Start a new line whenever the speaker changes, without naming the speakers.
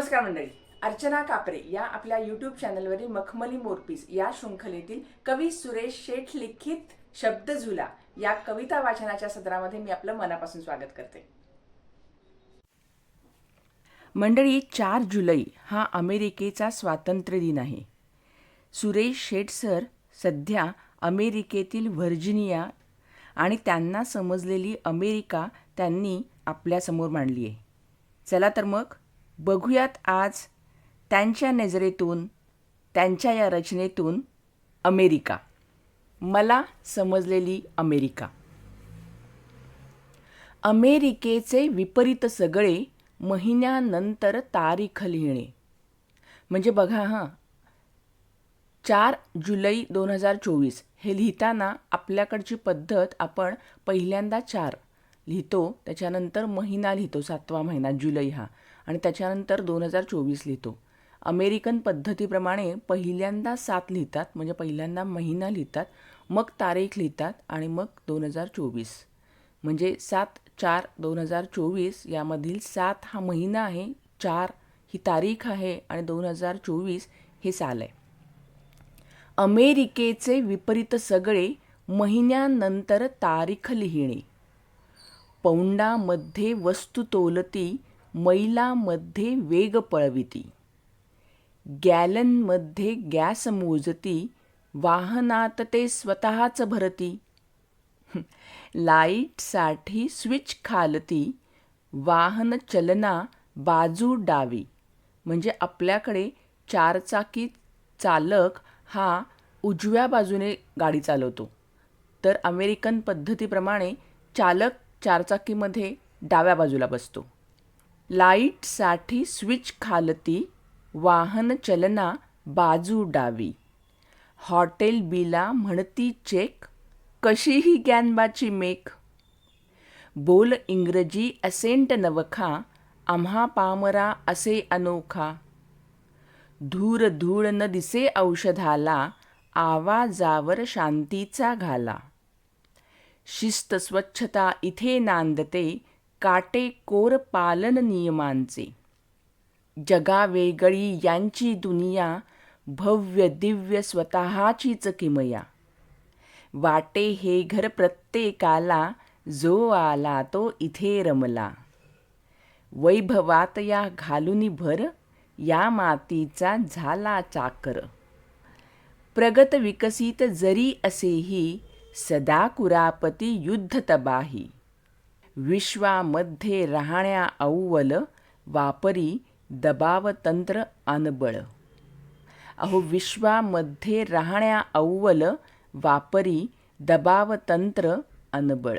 नमस्कार मंडळी. अर्चना कापरे या आपल्या यूट्यूब चॅनलवरील मखमली मोरपीस या शृंखलेतील कवी सुरेश शेठ लिखित शब्द झुला या कविता वाचनाच्या सदरामध्ये मी आपलं मनापासून स्वागत करते. मंडळी चार जुलै हा अमेरिकेचा स्वातंत्र्य दिन आहे. सुरेश शेठ सर सध्या अमेरिकेतील व्हर्जिनिया आणि त्यांना समजलेली अमेरिका त्यांनी आपल्यासमोर मांडली आहे. चला तर मग बघूयात आज त्यांच्या नजरेतून त्यांच्या या रचनेतून अमेरिका. मला समजलेली अमेरिका. अमेरिकेचे विपरीत सगळे महिन्यानंतर तारीख लिहिणे. म्हणजे बघा हां. चार जुलै दोन हजार चोवीस. हे लिहिताना आपल्याकडची पद्धत आपण पहिल्यांदा चार लिहितो त्याच्यानंतर महिना लिहितो सातवा महिना जुलै हा. आणि त्याच्यानंतर दोन हजार चोवीस लिहितो. अमेरिकन पद्धतीप्रमाणे पहिल्यांदा सात लिहितात म्हणजे पहिल्यांदा महिना लिहितात मग तारीख लिहितात आणि मग दोन हजार चोवीस. म्हणजे सात चार दोन हजार चोवीस यामधील सात हा महिना आहे चार ही तारीख आहे आणि दोन हजार चोवीस हे साल आहे. अमेरिकेचे विपरीत सगळे महिन्यानंतर तारीख लिहिणे. पौंडामध्ये वस्तू तोलती मैलामध्ये वेग पळविती. गॅलनमध्ये गॅस मोजती वाहनात ते स्वतःच भरती. लाईटसाठी स्विच खालती वाहन चलना बाजू डावी. म्हणजे आपल्याकडे चारचाकी चालक हा उजव्या बाजूने गाडी चालवतो. तर अमेरिकन पद्धतीप्रमाणे चालक चारचाकीमध्ये डाव्या बाजूला बसतो. लाईटसाठी स्विच खालती वाहन चलना बाजू डावी. हॉटेल बिला म्हणती चेक कशीही गॅनबाची मेक. बोल इंग्रजी असेंट नवखा आम्हा पामरा असे अनोखा. धूर धूळ न दिसे औषधाला आवाजावर शांतीचा घाला. शिस्त स्वच्छता इथे नांदते काटेकोर पालन नियमांचे. जगावेगळी यांची दुनिया भव्य दिव्य स्वतःचीच किमया. वाटे हे घर प्रत्येकाला जो आला तो इथे रमला. वैभवात या घालुनी भर या मातीचा झाला चाकर. प्रगत विकसित जरी असेही सदा कुरापती युद्ध तबाही. विश्वामध्ये राहण्या अव्वल वापरी दबावतंत्र अनबळ अहो विश्वामध्ये राहण्या अव्वल वापरी दबावतंत्र अनबळ